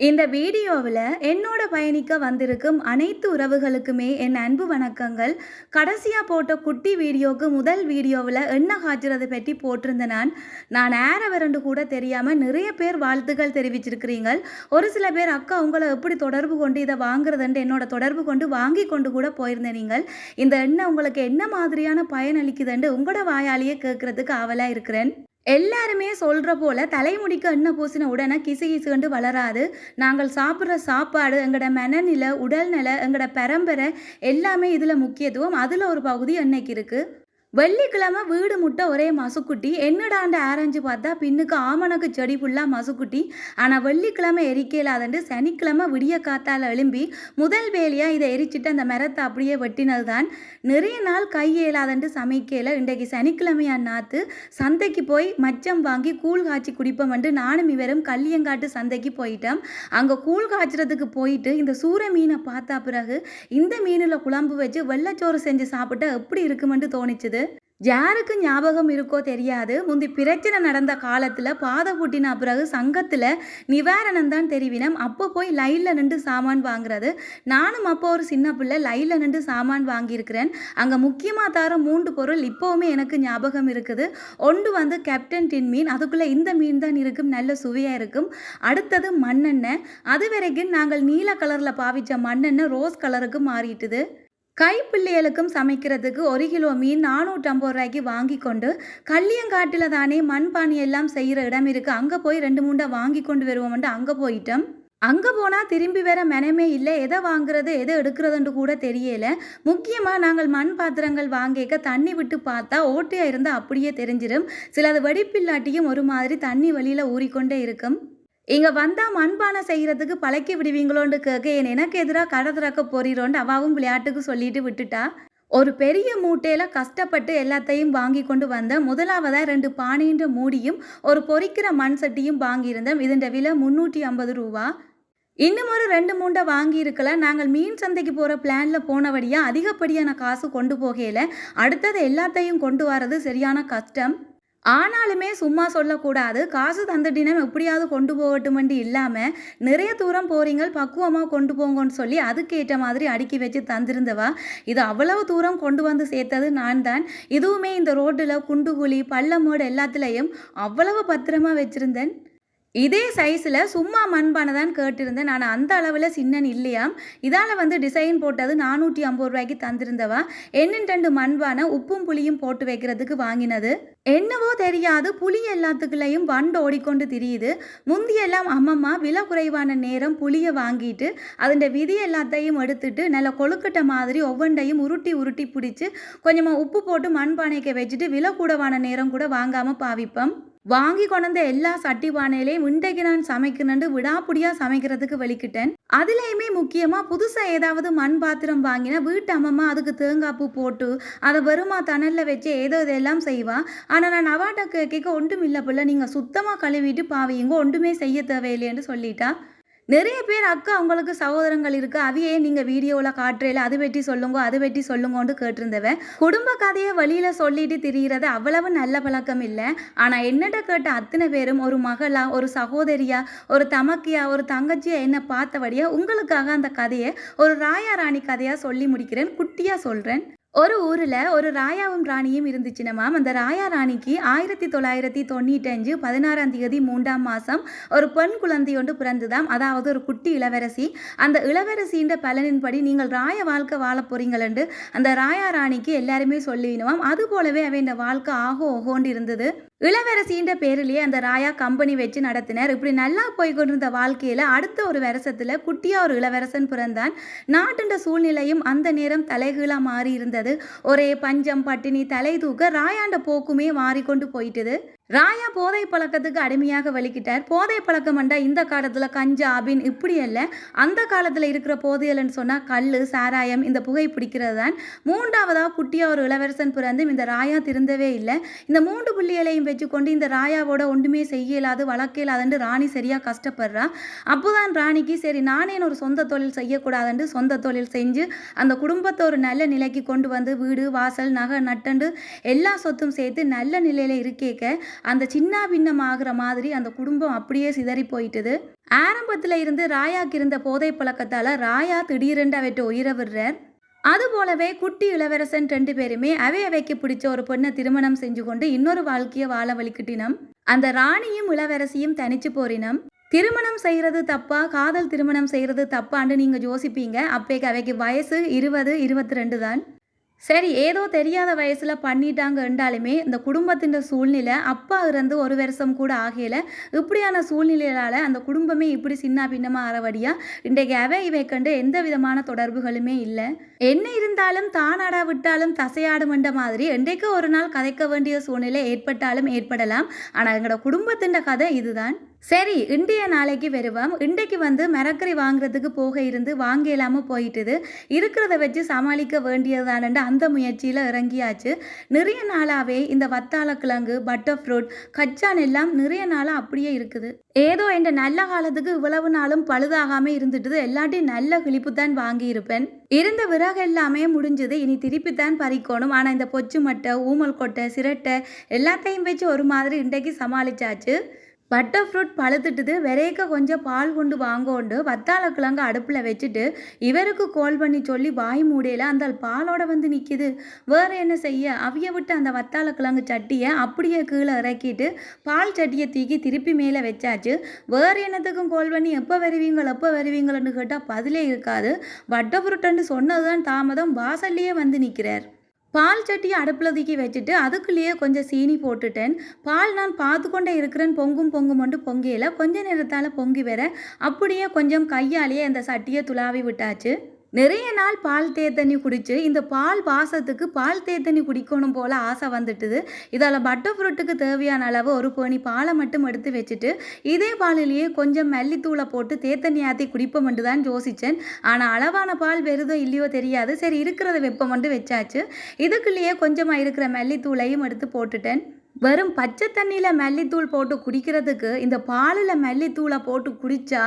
இந்த வீடியோவில் என்னோட பயணிக்க வந்திருக்கும் அனைத்து உறவுகளுக்குமே என் அன்பு வணக்கங்கள். கடைசியாக போட்ட குட்டி வீடியோவுக்கு முதல் வீடியோவில் என்ன காய்ச்சறதை பற்றி போட்டிருந்த நான். நான் ஏற வரண்டு கூட தெரியாமல் நிறைய பேர் வாழ்த்துக்கள் தெரிவிச்சிருக்கிறீங்க ஒரு சில பேர் அக்கா உங்களை எப்படி தொடர்பு கொண்டு இதை வாங்குறதுன்ட்டு என்னோட தொடர்பு கொண்டு வாங்கி கொண்டு கூட போயிருந்தேன் நீங்கள். இந்த எண்ணெய் உங்களுக்கு என்ன மாதிரியான பயன் அளிக்குதுன்ட்டு உங்களோட வாயாலேயே கேட்குறதுக்கு ஆவலாக இருக்கிறேன். எல்லாருமே சொல்கிற போல் தலைமுடிக்கு எண்ணெய் பூசின உடனே கிசு கிசுகண்டு வளராது. நாங்கள் சாப்பிட்ற சாப்பாடு எங்களோட மனநிலை உடல்நிலை எங்களோட பரம்பரை எல்லாமே இதில் முக்கியத்துவம். அதில் ஒரு பகுதி எண்ணெய்க்கு இருக்குது வெள்ளிக்கிழமை வீடு முட்டை ஒரே மசுக்குட்டி. என்னடாண்ட ஆரஞ்சு பார்த்தா பின்னுக்கு ஆமணக்கு செடி ஃபுல்லாக மசுக்குட்டி. ஆனால் வெள்ளிக்கிழமை எரிக்கலாதண்டு சனிக்கிழமை விடிய காத்தால் எழும்பி முதல் வேலையாக இதை எரிச்சிட்டு அந்த மரத்தை அப்படியே வெட்டினது தான் நிறைய நாள் கை இயலாதண்டு சமைக்கல. இன்றைக்கு சனிக்கிழமையா நாத்து சந்தைக்கு போய் மச்சம் வாங்கி கூழ் காய்ச்சி குடிப்போம் வந்து நானும் இவரும் கல்லியங்காட்டு சந்தைக்கு போயிட்டோம். அங்கே கூழ் காய்ச்சறதுக்கு போயிட்டு இந்த சூர மீனை பார்த்தா பிறகு இந்த மீனில் குழம்பு வச்சு வெள்ளச்சோறு செஞ்சு சாப்பிட்டா எப்படி இருக்குமென்று தோணிச்சுது. யாருக்கு ஞாபகம் இருக்கோ தெரியாது. முந்தி பிரச்சனை நடந்த காலத்தில் பாதை பூட்டின பிறகு சங்கத்தில் நிவாரணம் தான் தெரிவினம். அப்போ போய் லைனில் நின்று சாமான் வாங்குறது. நானும் அப்போ ஒரு சின்ன பிள்ளை லைனில் நின்று சாமான் வாங்கியிருக்கிறேன். அங்கே முக்கியமாக தர மூன்று பொருள் இப்போவுமே எனக்கு ஞாபகம் இருக்குது. ஒன்று வந்து கேப்டன் டின் மீன். அதுக்குள்ளே இந்த மீன் தான் இருக்கும். நல்ல சுவையாக இருக்கும். அடுத்தது மண்ணெண்ணெய். அது வரைக்கும் நாங்கள் நீல கலரில் பாவிச்ச மண்ணெண்ணெய் ரோஸ் கலருக்கு மாறிட்டுது. கைப்பிள்ளைகளுக்கும் சமைக்கிறதுக்கு ஒரு கிலோ மீன் நானூற்றம்பது ரூபாய்க்கு வாங்கி கொண்டு கள்ளியங்காட்டில் தானே மண்பானி எல்லாம் செய்கிற இடம் இருக்குது அங்கே போய் ரெண்டு மூண்டை வாங்கி கொண்டு வருவோம்ட்டு அங்கே போயிட்டோம். அங்கே போனால் திரும்பி வர மெனமே இல்லை. எதை வாங்குறது எதை எடுக்கிறதுன்னு கூட தெரியல. முக்கியமாக நாங்கள் மண் பாத்திரங்கள் வாங்கிக்க தண்ணி விட்டு பார்த்தா ஓட்டையாக இருந்தால் அப்படியே தெரிஞ்சிடும் சிலது வெடிப்பில்லாட்டியும் ஒரு மாதிரி தண்ணி வழியில் ஊறிக்கொண்டே இருக்கும். இங்கே வந்தால் மண்பானை செய்கிறதுக்கு பழக்கி விடுவீங்களோன்னு கேட்க என் எனக்கு எதிராக கடை திறக்க போறீரோன்னு அவாவும் விளையாட்டுக்கு சொல்லிட்டு விட்டுட்டா. ஒரு பெரிய மூட்டையில் கஷ்டப்பட்டு எல்லாத்தையும் வாங்கி கொண்டு வந்தேன் முதலாவதாக ரெண்டு பானைன்ற மூடியும் ஒரு பொறிக்கிற மண் சட்டியும் வாங்கியிருந்தேன். இதன் விலை முந்நூற்றி ஐம்பது ரூபா. இன்னும் ஒரு ரெண்டு மூண்டை வாங்கியிருக்கல நாங்கள் மீன் சந்தைக்கு போகிற பிளானில் போனபடியாக அதிகப்படியான காசு கொண்டு போகையில் அடுத்தது எல்லாத்தையும் கொண்டு வரது சரியான கஷ்டம். ஆனாலுமே சும்மா சொல்லக்கூடாது. காசு தந்துட்டினம் எப்படியாவது கொண்டு போகட்டுமெண்டு இல்லாமல் நிறைய தூரம் போகிறீங்க பக்குவமாக கொண்டு போங்கன்னு சொல்லி அதுக்கேற்ற மாதிரி அடுக்கி வச்சு தந்திருந்தவா. இது அவ்வளவு தூரம் கொண்டு வந்து சேர்த்தது நான் தான் இதுவுமே இந்த ரோட்டில் குண்டுகுழி பள்ளமோடு எல்லாத்துலேயும் அவ்வளவு பத்திரமா வச்சுருந்தேன். இதே சைஸில் சும்மா மண்பானை தான் கேட்டிருந்தேன். நான் அந்த அளவில் சின்னன் இல்லையாம் இதால் வந்து டிசைன் போட்டது நானூற்றி ஐம்பது ரூபாய்க்கு தந்திருந்தவா? எண்ணின் ரெண்டு மண்பானை உப்பும் புளியும் போட்டு வைக்கிறதுக்கு வாங்கினது. என்னவோ தெரியாது. புளி எல்லாத்துக்குள்ளேயும் வண்டு ஓடிக்கொண்டு திரியுது. முந்தியெல்லாம் அம்மம்மா விலை குறைவான நேரம் புளியை வாங்கிட்டு அதன் விதி எல்லாத்தையும் எடுத்துட்டு நல்ல கொழுக்கட்டை மாதிரி ஒவ்வொன்றையும் உருட்டி உருட்டி பிடிச்சி கொஞ்சமாக உப்பு போட்டு மண்பானைக்கு வச்சுட்டு விலை கூடவான நேரம் கூட வாங்காமல் பாவிப்போம். வாங்கி கொண்டு எல்லா சட்டி பானையிலையும் இன்றைக்கு நான் சமைக்கணும்னு விடாப்புடியாக சமைக்கிறதுக்கு வெளிக்கிட்டேன். அதுலேயுமே முக்கியமாக புதுசாக ஏதாவது மண் பாத்திரம் வாங்கினா வீட்டு அம்மம்மா அதுக்கு தேங்காப்பு போட்டு அதை வெறுமா தணலில் வச்சு ஏதோ இதெல்லாம் செய்வா. ஆனால் நான் அவாட்ட கேட்க ஒன்றும் இல்லை பிள்ளை. நீங்கள் சுத்தமாக கழுவிட்டு பாவீங்க. ஒன்றுமே செய்ய தேவையில்லைன்னு சொல்லிட்டா. நிறைய பேர் அக்கா அவங்களுக்கு சகோதரங்கள் இருக்கு. அவையே நீங்க வீடியோவில் காட்டுறையில அது வெட்டி சொல்லுங்க அது வெட்டி சொல்லுங்கன்னு கேட்டிருந்தவன். குடும்ப கதையை வழியில சொல்லிட்டு திரியிறது அவ்வளவு நல்ல பழக்கம் இல்லை. ஆனா என்னட்ட கேட்ட அத்தனை பேரும் ஒரு மகளா ஒரு சகோதரியா ஒரு தமக்கியா ஒரு தங்கச்சியா என்ன பார்த்தபடியா உங்களுக்காக அந்த கதையை ஒரு ராயா ராணி கதையா சொல்லி முடிக்கிறேன் குட்டியா சொல்றேன். ஒரு ஊரில் ஒரு ராயாவும் ராணியும் இருந்துச்சுனமாம் அந்த ராயா ராணிக்கு ஆயிரத்தி தொள்ளாயிரத்தி தொண்ணூற்றஞ்சு பதினாறாம் தேதி மூன்றாம் மாதம் ஒரு பெண் குழந்தை ஒன்று பிறந்துதாம். அதாவது ஒரு குட்டி இளவரசி. அந்த இளவரசின்ற பலனின்படி நீங்கள் ராய வாழ்க்கை வாழ போறீங்களென்று அந்த ராயா ராணிக்கு எல்லாருமே சொல்லிவினுவாம் அது போலவே அவன் வாழ்க்கை ஆகோ ஓகோண்டு இருந்தது. இளவரசின்ற பேரிலேயே அந்த ராயா கம்பெனி வச்சு நடத்தினார். இப்படி நல்லா போய் கொண்டிருந்த வாழ்க்கையில் அடுத்த ஒரு வருஷத்தில் குட்டியாக ஒரு இளவரசன் பிறந்தான். நாட்டுன்ற சூழ்நிலையும் அந்த நேரம் தலைகீழாக மாறி இருந்தது. ஒரே பஞ்சம் பட்டினி தலை தூக்க ராயாண்ட போக்குமே மாறிக்கொண்டு போயிட்டுது. ராயா போதை பழக்கத்துக்கு அடிமையாக வலிக்கிட்டார். போதை பழக்கம் அண்டா இந்த காலத்தில் கஞ்சா அபின் இப்படி அல்ல. அந்த காலத்தில் இருக்கிற போதையல்னு சொன்னால் கல் சாராயம் இந்த புகை பிடிக்கிறது தான் மூன்றாவதாக குட்டியாக ஒரு இளவரசன் பிறந்தும் இந்த ராயா திருந்தவே இல்லை. இந்த மூன்று புள்ளிகளையும் வச்சுக்கொண்டு இந்த ராயாவோட ஒன்றுமே செய்ய இல்லாது வளர்க்க இயலாதுன்னு ராணி சரியாக கஷ்டப்படுறா. அப்போதான் ராணிக்கு சரி நானே ஒரு சொந்த தொழில் செய்யக்கூடாதுன்னு சொந்த தொழில் செஞ்சு அந்த குடும்பத்தை ஒரு நல்ல நிலைக்கு கொண்டு வந்து வீடு வாசல் நகை நட்டண்டு எல்லா சொத்தும் சேர்த்து நல்ல நிலையில் இருக்கேக்க. அந்த சின்ன பின்னமாகிற மாதிரி அந்த குடும்பம் அப்படியே சிதறி போயிட்டுது. ஆரம்பத்தில் இருந்து ராயாக்கு இருந்த போதை பழக்கத்தால் ராயா திடீரென்று அவற்றை உயிரை விடுறார். அது போலவே குட்டி இளவரசன் ரெண்டு பேருமே அவை அவைக்கு பிடிச்ச ஒரு பொண்ணை திருமணம் செஞ்சு கொண்டு இன்னொரு வாழ்க்கையை வாழ வலிக்கிட்டினம் அந்த ராணியும் இளவரசியும் தனிச்சு போறினம் திருமணம் செய்கிறது தப்பா? காதல் திருமணம் செய்கிறது தப்பான்னு நீங்கள் யோசிப்பீங்க. அப்பேக்கு அவைக்கு வயசு இருபது இருபத்தி ரெண்டு தான். சரி ஏதோ தெரியாத வயசில் பண்ணிட்டாங்க என்றாலுமே இந்த குடும்பத்தின் சூழ்நிலை அப்பா இருந்து ஒரு வருஷம் கூட ஆகையில இப்படியான சூழ்நிலையால் அந்த குடும்பமே இப்படி சின்ன பின்னமாக ஆறவடியா இன்றைக்கு அவை இவை கண்டு எந்த விதமான தொடர்புகளுமே இல்லை. என்ன இருந்தாலும் தானாடா விட்டாலும் தசையாடும் என்ற மாதிரி என்றைக்கு ஒரு நாள் கதைக்க வேண்டிய சூழ்நிலை ஏற்பட்டாலும் ஏற்படலாம். ஆனால் எங்களோட குடும்பத்தின் கதை இதுதான். சரி இன்றைய நாளைக்கு வருவோம் இன்றைக்கு வந்து மரக்கறி வாங்குறதுக்கு போக இருந்து வாங்க இல்லாமல் போயிட்டுது. இருக்கிறத வச்சு சமாளிக்க வேண்டியதானண்டு அந்த முயற்சியில் இறங்கியாச்சு. நிறைய நாளாகவே இந்த வத்தாள கிழங்கு பட்டர் ஃப்ரூட் கச்சான் எல்லாம் நிறைய நாளாக அப்படியே இருக்குது. ஏதோ என் நல்ல காலத்துக்கு இவ்வளவு நாளும் பழுதாகாமல் இருந்துட்டுது. எல்லாத்தையும் நல்ல கிழிப்பு தான் வாங்கியிருப்பேன். இருந்த விறகு எல்லாமே முடிஞ்சது. இனி திருப்பி தான் பறிக்கணும். ஆனால் இந்த பொச்சு மட்டை ஊமல் கொட்டை சிரட்டை எல்லாத்தையும் வச்சு ஒரு மாதிரி இன்றைக்கு சமாளிச்சாச்சு. பட்டர் ஃப்ரூட் பழுத்துட்டுது விரைக்க கொஞ்சம் பால் கொண்டு வாங்கோண்டு வத்தாள கிழங்கு அடுப்பில் வச்சுட்டு இவருக்கு கோல் பண்ணி சொல்லி வாய் மூடையில் அந்த பாலோட வந்து நிற்கிது வேற என்ன செய்ய? அவிய விட்டு அந்த வத்தாள கிழங்கு சட்டியை அப்படியே கீழே இறக்கிட்டு பால் சட்டியை தூக்கி திருப்பி மேலே வச்சாச்சு. வேறு என்னத்துக்கும் கோல் பண்ணி எப்போ வருவீங்கள் எப்போ வருவீங்கள்னு கேட்டால் பதிலே இருக்காது. பட்டர் ஃப்ரூட்டுன்னு சொன்னது தான் தாமதம் வாசல்லையே வந்து நிற்கிறார் பால் சட்டியை அடுப்பில் தூக்கி வச்சுட்டு அதுக்குள்ளேயே கொஞ்சம் சீனி போட்டுட்டேன். பால் நான் பார்த்து கொண்டே இருக்கிறேன். பொங்கும் பொங்கும் மட்டும் பொங்கியல கொஞ்ச நேரத்தால் பொங்கி வர அப்படியே கொஞ்சம் கையாலேயே அந்த சட்டியை துளாவி விட்டாச்சு. நிறைய நாள் பால் தேத்தண்ணி குடிச்சு இந்த பால் வாசத்துக்கு பால் தேத்தண்ணி குடிக்கணும் போல் ஆசை வந்துட்டுது. இதால் பட்டர் ஃப்ரூட்டுக்கு தேவையான அளவு ஒரு பேணி பாலை மட்டும் எடுத்து வச்சுட்டு இதே பாலிலேயே கொஞ்சம் மல்லித்தூளை போட்டு தேத்தண்ணி ஆற்றி குடிப்போம்ட்டு தான் யோசித்தேன் ஆனால் அளவான பால் வெறுதோ இல்லையோ தெரியாது. சரி இருக்கிறத வெப்பம் வெப்பமண்டு வச்சாச்சு. இதுக்குள்ளேயே கொஞ்சமாக இருக்கிற மல்லித்தூளையும் எடுத்து போட்டுட்டேன். வெறும் பச்சை தண்ணியில் மல்லித்தூள் போட்டு குடிக்கிறதுக்கு இந்த பாலில் மல்லித்தூளை போட்டு குடித்தா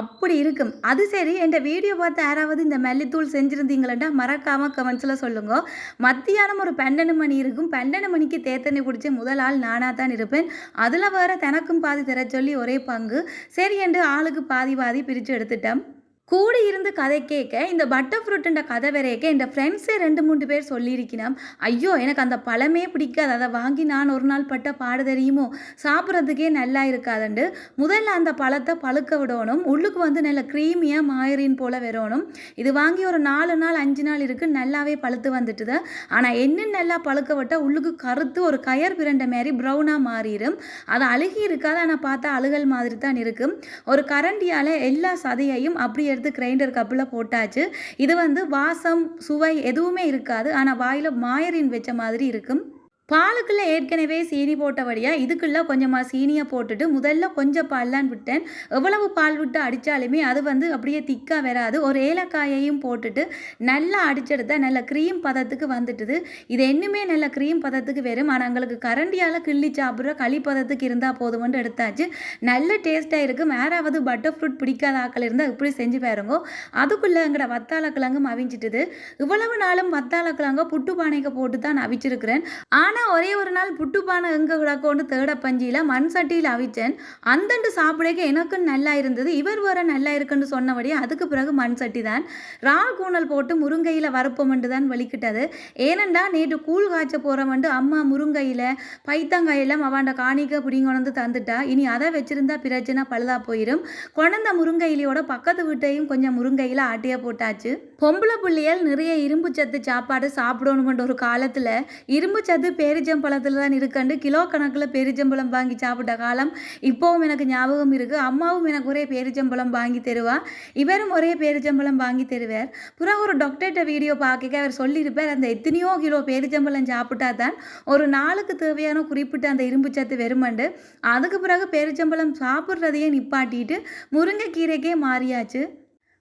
அப்படி இருக்கும். அது சரி என் வீடியோ பார்த்து யாராவது இந்த மல்லித்தூள் செஞ்சுருந்தீங்களா மறக்காமல் கமெண்ட்ஸில் சொல்லுங்க. மத்தியானம் ஒரு பன்னெண்டு மணி இருக்கும். பன்னெண்டு மணிக்கு தேத்தண்ணி குடித்த முதல் ஆள் நானாக தான் இருப்பேன். அதில் வேறு தனக்கும் பாதி தர சொல்லி ஒரே பங்கு. சரி என்று ஆளுக்கு பாதி பாதி பிரித்து எடுத்துட்டேன். கூடி இருந்து கதை கேட்க இந்த பட்டர் ஃப்ரூட்டுன்ற கதை வரையக்க என் ஃப்ரெண்ட்ஸே ரெண்டு மூணு பேர் சொல்லியிருக்கணும் ஐயோ எனக்கு அந்த பழமே பிடிக்காது. அதை வாங்கி நான் ஒரு நாள் பட்ட பாடு தெரியுமோ? சாப்பிட்றதுக்கே நல்லா இருக்காதுண்டு. முதல்ல அந்த பழத்தை பழுக்க விடணும். உள்ளுக்கு வந்து நல்ல க்ரீமியாக மாயரின் போல் வரணும். இது வாங்கி ஒரு நாலு நாள் அஞ்சு நாள் இருக்கு. நல்லாவே பழுத்து வந்துட்டுது. ஆனால் என்ன நல்லா பழுக்க விட்டால் உள்ளுக்கு கருத்து ஒரு கயர் பிரண்ட மாதிரி ப்ரௌனாக மாறிடும் அது அழுகி இருக்காது. ஆனால் பார்த்தா அழுகல் மாதிரி தான் இருக்கும் ஒரு கரண்டியால் எல்லா சதையையும் அப்படி எடுத்து கிரைண்டர் கப்பில் போட்டாச்சு. இது வந்து வாசம் சுவை எதுவுமே இருக்காது. ஆனால் வாயில் மாயரின் வச்ச மாதிரி இருக்கும். பாலுக்குள்ளே ஏற்கனவே சீனி போட்டபடியாக இதுக்குள்ளே கொஞ்சமாக சீனியை போட்டுட்டு முதல்ல கொஞ்சம் பால்லாம் விட்டேன். எவ்வளவு பால் விட்டு அடித்தாலுமே அது வந்து அப்படியே திக்காக வராது. ஒரு ஏலக்காயையும் போட்டுட்டு நல்லா அடிச்செடுத்தா நல்ல க்ரீம் பதத்துக்கு வந்துட்டுது. இது இன்னுமே நல்ல க்ரீம் பதத்துக்கு வரும். ஆனால் எங்களுக்கு கரண்டியால் கிள்ளி சாப்பிட்ற களி பதத்துக்கு இருந்தால் போதுமென்று எடுத்தாச்சு. நல்ல டேஸ்ட்டாக இருக்கும் யாராவது பட்டர் ஃப்ரூட் பிடிக்காத ஆக்கள் இருந்தால் இப்படி செஞ்சு பாருங்கோ. அதுக்குள்ளே எங்களோட வத்தாள கிழங்கும் அவிஞ்சிட்டுது. இவ்வளவு நாளும் வத்தாள கிழங்க புட்டு பானைக்கு போட்டு தான் அவிச்சிருக்கிறேன். ஆனால் ஒரே ஒரு நாள் புட்டுப்பானை எங்கே கிடக்கோண்டு தேட பஞ்சியில் மண் சட்டியில் அவிச்சேன். அந்தண்டு சாப்பிடக்க எனக்கும் நல்லா இருந்தது. இவர் வர நல்லா இருக்குன்னு சொன்னபடி அதுக்கு பிறகு மண் சட்டி தான். ரால் கூணல் போட்டு முருங்கையில் வரப்போமெண்டு தான் வலிக்கிட்டது. ஏனண்டா நேற்று கூழ் காய்ச்ச போகிறவன்ட்டு அம்மா முருங்கையில் பைத்தங்காயெல்லாம் அவன்ட காணிக்க பிடிங்கொணந்து தந்துட்டா. இனி அதை வச்சிருந்தா பிரச்சனை பழுதா போயிடும் குழந்த முருங்கையிலையோட பக்கத்து வீட்டையும் கொஞ்சம் முருங்கையில் ஆட்டியாக போட்டாச்சு. பொம்பளை பிள்ளைகள் நிறைய இரும்பு சத்து சாப்பாடு சாப்பிடணுமென்ற ஒரு காலத்தில் இரும்பு சத்து பேரிச்சம்பழத்தில் தான் இருக்கண்டு. கிலோ கணக்கில் பேரிச்சம்பழம் வாங்கி சாப்பிட்ட காலம் இப்போவும் எனக்கு ஞாபகம் இருக்குது அம்மாவும் எனக்கு ஒரே பேரிச்சம்பழம் வாங்கி தருவா. இவரும் ஒரே பேரிச்சம்பழம் வாங்கி தருவார். பிறகு ஒரு டாக்டர்கிட்ட வீடியோ பார்க்க அவர் சொல்லியிருப்பார். அந்த எத்தனையோ கிலோ பேரிச்சம்பழம் சாப்பிட்டா தான் ஒரு நாளுக்கு தேவையான குறிப்பிட்ட அந்த இரும்பு சத்து வெறுமண்டு அதுக்கு பிறகு பேரிச்சம்பழம் சாப்பிட்றதையே நிப்பாட்டிட்டு முருங்கைக்கீரைக்கே மாறியாச்சு.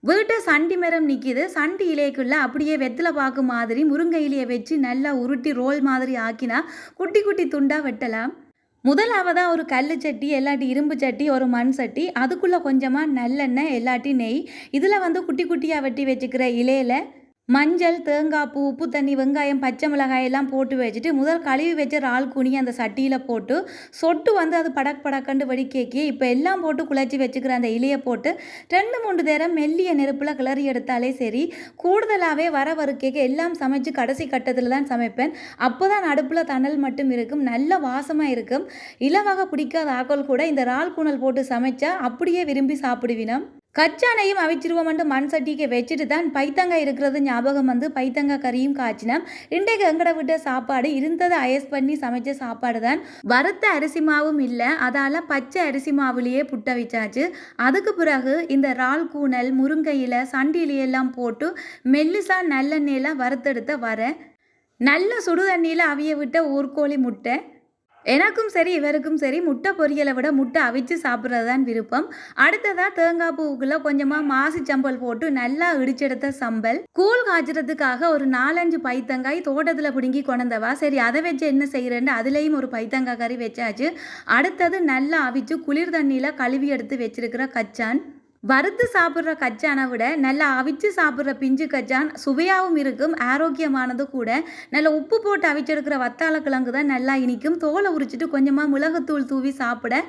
வீட்டை சண்டி மரம் நிற்கிது சண்டி இலைக்குள்ள அப்படியே வெத்தலை பாக்கு மாதிரி முருங்கை இலையை வச்சு நல்லா உருட்டி ரோல் மாதிரி ஆக்கினா குட்டி குட்டி துண்டாக வெட்டலாம். முதலாவதாக ஒரு கல் சட்டி எல்லாட்டி இரும்பு சட்டி ஒரு மண் சட்டி அதுக்குள்ளே கொஞ்சமாக நல்லெண்ணெய் எல்லாட்டி நெய். இதில் வந்து குட்டி குட்டியாக வெட்டி வச்சுக்கிற இலையில மஞ்சள் தேங்காய் பூ உப்பு தண்ணி வெங்காயம் பச்சை மிளகாய் எல்லாம் போட்டு வச்சுட்டு முதல் கழுவி வச்ச இறால் குனி அந்த சட்டியில் போட்டு சொட்டு வந்து அது படக் படக்கண்டு வடிக்கேக்கி இப்போ எல்லாம் போட்டு குழச்சி வச்சுக்கிற அந்த இலையை போட்டு ரெண்டு மூணு நேரம் மெல்லிய நெருப்பில் கிளறி எடுத்தாலே சரி கூடுதலாகவே வர வறுக்கேக்க எல்லாம் சமைச்சு கடைசி கட்டத்தில் தான் சமைப்பேன். அப்போ தான் அடுப்பில் தணல் மட்டும் இருக்கும் நல்ல வாசமாக இருக்கும். இலவாக பிடிக்காத ஆக்கள் கூட இந்த இறால் குணல் போட்டு சமைச்சா அப்படியே விரும்பி சாப்பிடுவினம். கச்சானையும் அவிச்சிருவோம்ட்டு மண் சட்டிக்கு வச்சுட்டு தான் பைத்தங்காய் இருக்கிறது ஞாபகம் வந்து பைத்தங்காய் கறியும் காய்ச்சினோம் இன்றைக்கு எங்கட விட்ட சாப்பாடு இருந்ததை அயஸ் பண்ணி சமைச்ச சாப்பாடு தான். வறுத்த அரிசி மாவும் இல்லை அதால் பச்சை அரிசி மாவுலேயே புட்ட வச்சாச்சு. அதுக்கு பிறகு இந்த இறால் கூணல் முருங்கையில் சண்டிலையெல்லாம் போட்டு மெல்லிசா நல்லெண்ணெயெல்லாம் வறுத்தெடுத்த வரேன். நல்ல சுடு தண்ணியில் அவிய விட்ட ஊர்கோழி முட்டை. எனக்கும் சரி இவருக்கும் சரி முட்டை பொரியலை விட முட்டை அவிச்சு சாப்பிட்றது தான் விருப்பம். அடுத்ததாக தேங்காய் பூவுக்குள்ள கொஞ்சமாக மாசி சம்பல் போட்டு நல்லா இடிச்செடுத்த சம்பல். கூழ் காய்ச்சறதுக்காக ஒரு நாலஞ்சு பைத்தங்காய் தோட்டத்தில் பிடுங்கி கொண்டவா சரி அதை வச்சு என்ன செய்கிறேன்னு அதுலேயும் ஒரு பைத்தங்காய் கறி வச்சாச்சு. அடுத்தது நல்லா அவிச்சு குளிர் தண்ணியில் கழுவி எடுத்து வச்சிருக்கிற கச்சான். வறுத்து சாப்பிட்ற கச்சானை விட நல்லா அவிச்சு சாப்பிட்ற பிஞ்சு கச்சான் சுவையாகவும் இருக்கும் ஆரோக்கியமானது கூட. நல்ல உப்பு போட்டு அவிச்செடுக்கிற வத்தாள கிழங்கு தான் நல்லா இனிக்கும். தோலை உரிச்சிட்டு கொஞ்சமாக மிளகுத்தூள் தூவி சாப்பிட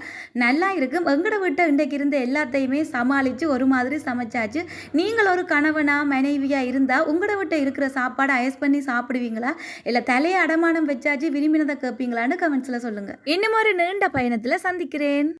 நல்லா இருக்கும். எங்கட விட்ட இன்றைக்கு இருந்த எல்லாத்தையுமே சமாளித்து ஒரு மாதிரி சமைச்சாச்சு. நீங்கள் ஒரு கணவனா மனைவியாக இருந்தால் உங்களோட விட்ட இருக்கிற சாப்பாடை அயஸ் பண்ணி சாப்பிடுவீங்களா? இல்லை தலையை அடமானம் வச்சாச்சு விரும்பினதை கேட்பீங்களான்னு கமெண்ட்ஸில் சொல்லுங்கள் இன்னும் ஒரு நீண்ட பயணத்தில் சந்திக்கிறேன்.